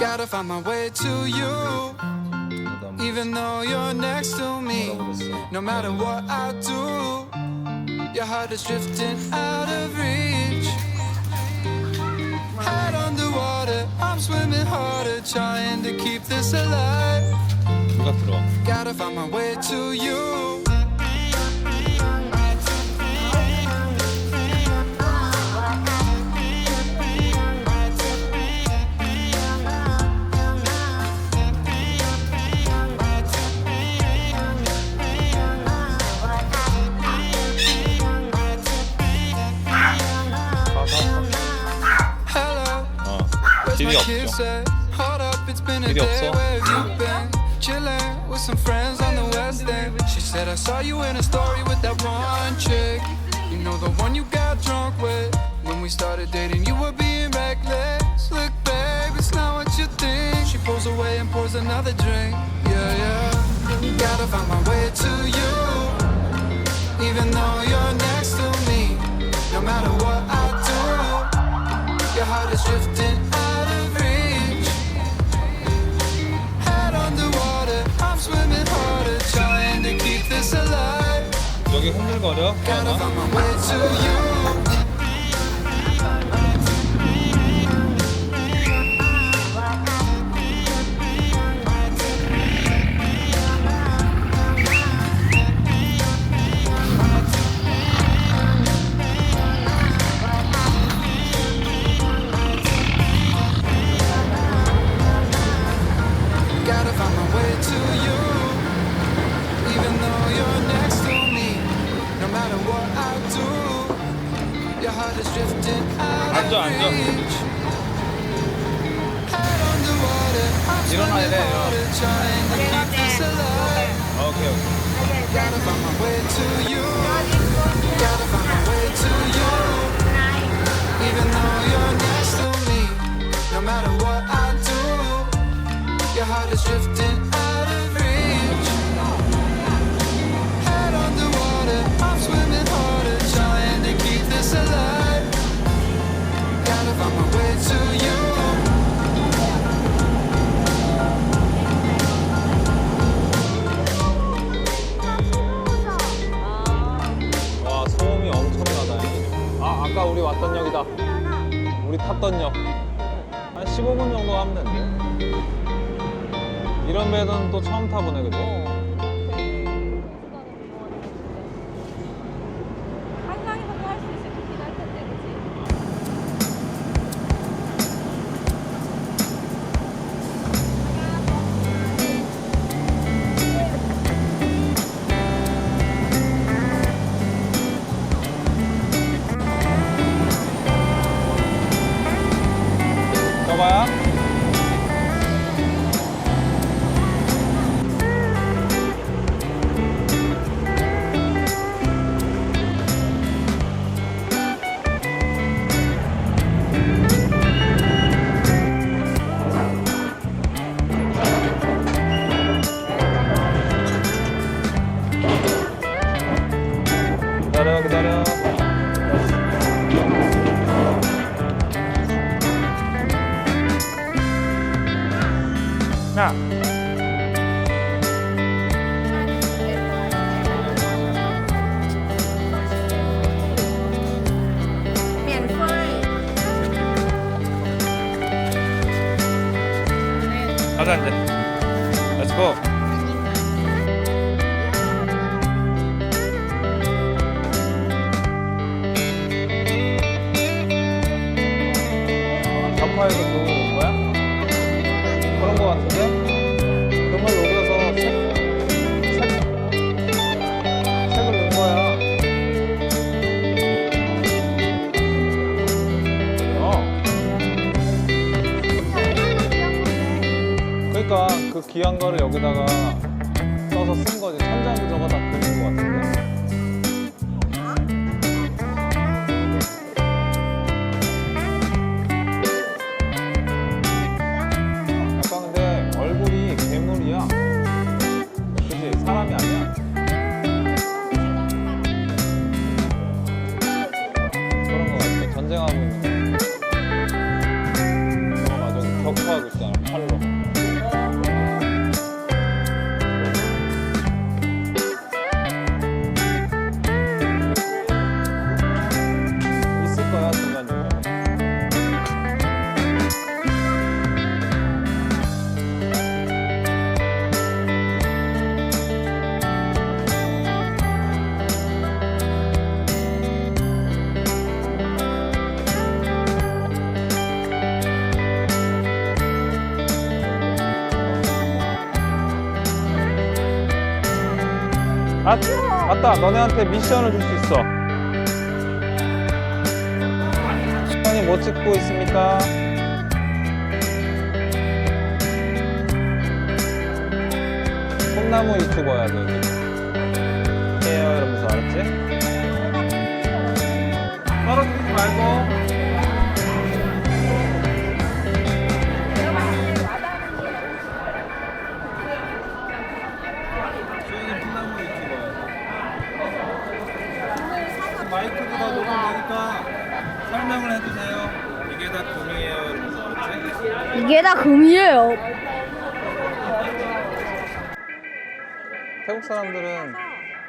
Gotta find my way to you. Even though you're next to me, no matter what I do, your heart is drifting out of reach. Head underwater, I'm swimming harder, trying to keep this alive. Gotta find my way to you. With some friends on the west end. She said I saw you in a story with that one chick. You know the one you got drunk with. When we started dating, you were being reckless. Look, babe, it's not what you think. She pulls away and pours another drink. Yeah, yeah. Gotta find my way to you. Even though you're next to me. No matter what I do. Your heart is drifting 여기 흔들거려? Gotta 하나? find my way to you. on my way to you. 또 처음 타보네, 그지? 가자 이제. Let's go. 그거 온 거야? 그런 거 같은데? 그 귀한 거를 여기다가 써서 쓴 거지. 천장도 저거 다 아 맞다 너네한테 미션을 줄 수 있어 시간이 뭐 찍고 있습니까? 콩나무 유튜버야 너 지금 해요 이러면서 알았지? 사람들은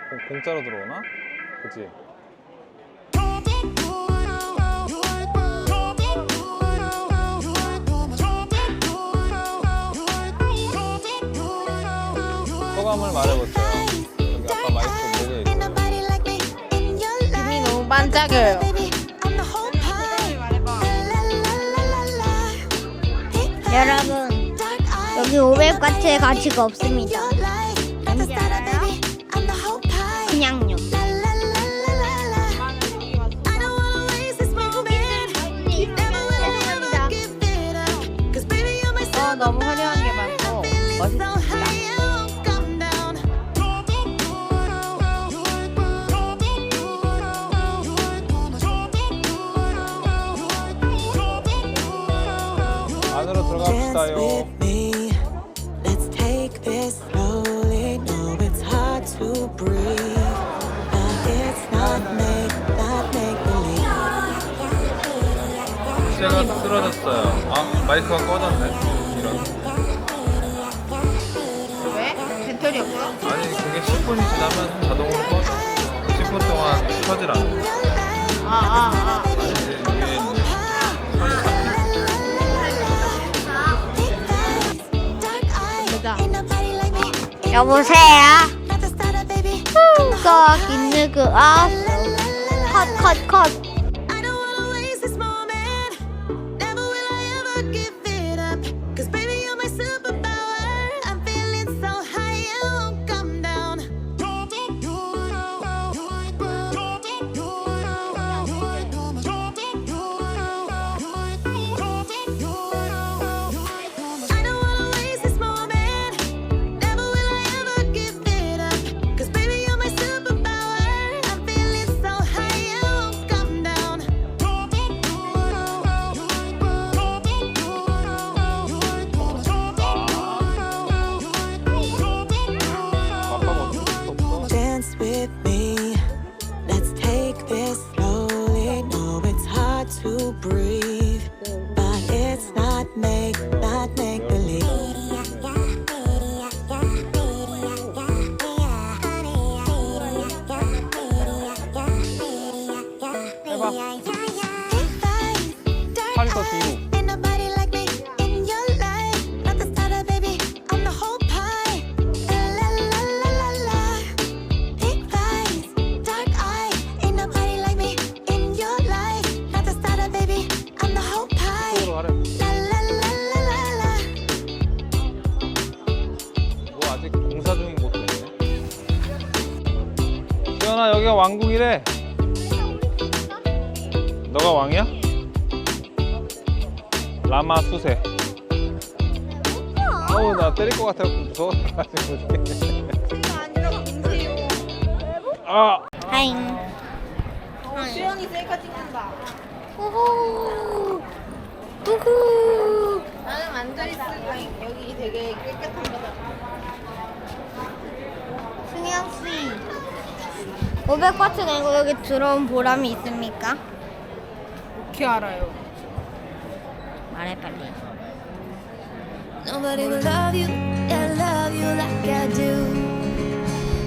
공- 공짜로 들어오나? 그치? 소감을 말해보세요 여기 아까 마이크 금이 너무 반짝여요. 여러분, 여기 500바트의 가치가 없습니다. Make believe. 시야가 쓰러졌어요. 아 마이크가 꺼졌네. 이런. 왜? 배터리 없어? 아니 그게 10분이 지나면 자동으로 꺼져. 10분 동안 켜질 않아. 아, 아, 아. 여보세요? 꼭 있는 그 아수. 컷, 컷, 컷. La la. 뭐 아직 공사 중인 곳도 여기가 왕궁이래 너가 왕이야? 라마 수세 어우 나 때릴 것 같아 무서워가지고 아 하잉. 수영이 셀카 찍는다. 우후. 우후. 나는 앉아있으니까 여기 되게 깨끗한 거다. 승현 씨. 500바트 내고 여기 들어온 보람이 있습니까? 어떻게 알아요? 말해 빨리. Nobody will love you, yeah, love you like I do.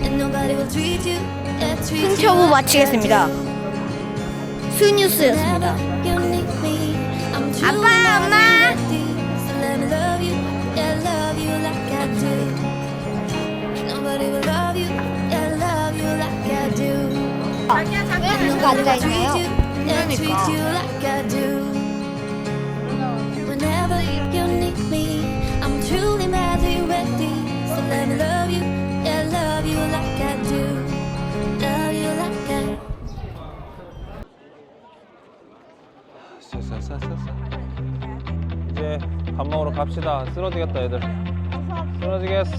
And nobody will treat you, yeah, treat you like 마치겠습니다. Truly 아빠, 엄마. ready. So let me love you, yeah, love you like I do. Nobody will love you, yeah, love you like I do. 왜 누가 앉아 Treat 있나요? any treat you like I do. Whenever you need me, I'm truly madly ready. So love you, yeah, love you like I do. Love you like I do. 이제 밥 먹으러 갑시다. 쓰러지겠다, 애들. 쓰러지겠어.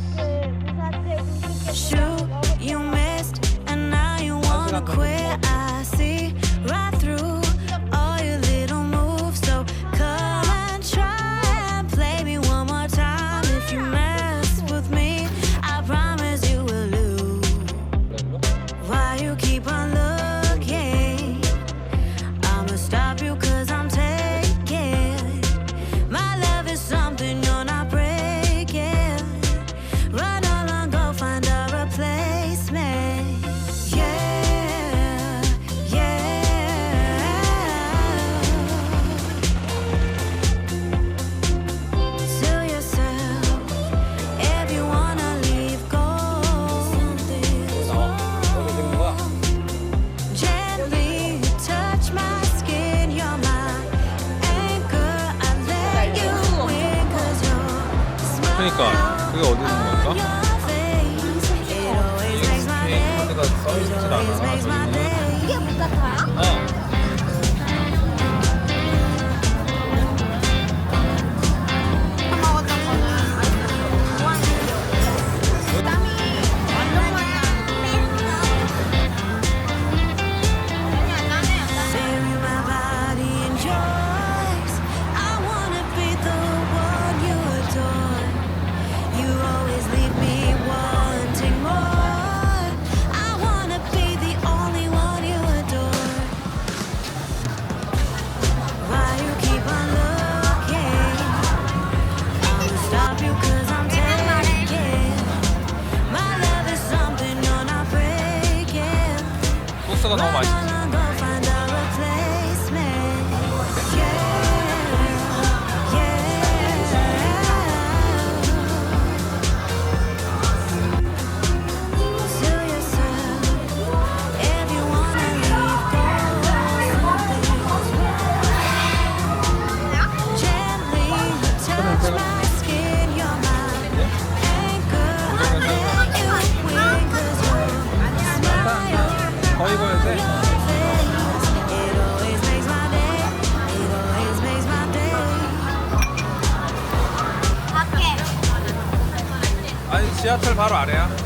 지하철 바로 아래야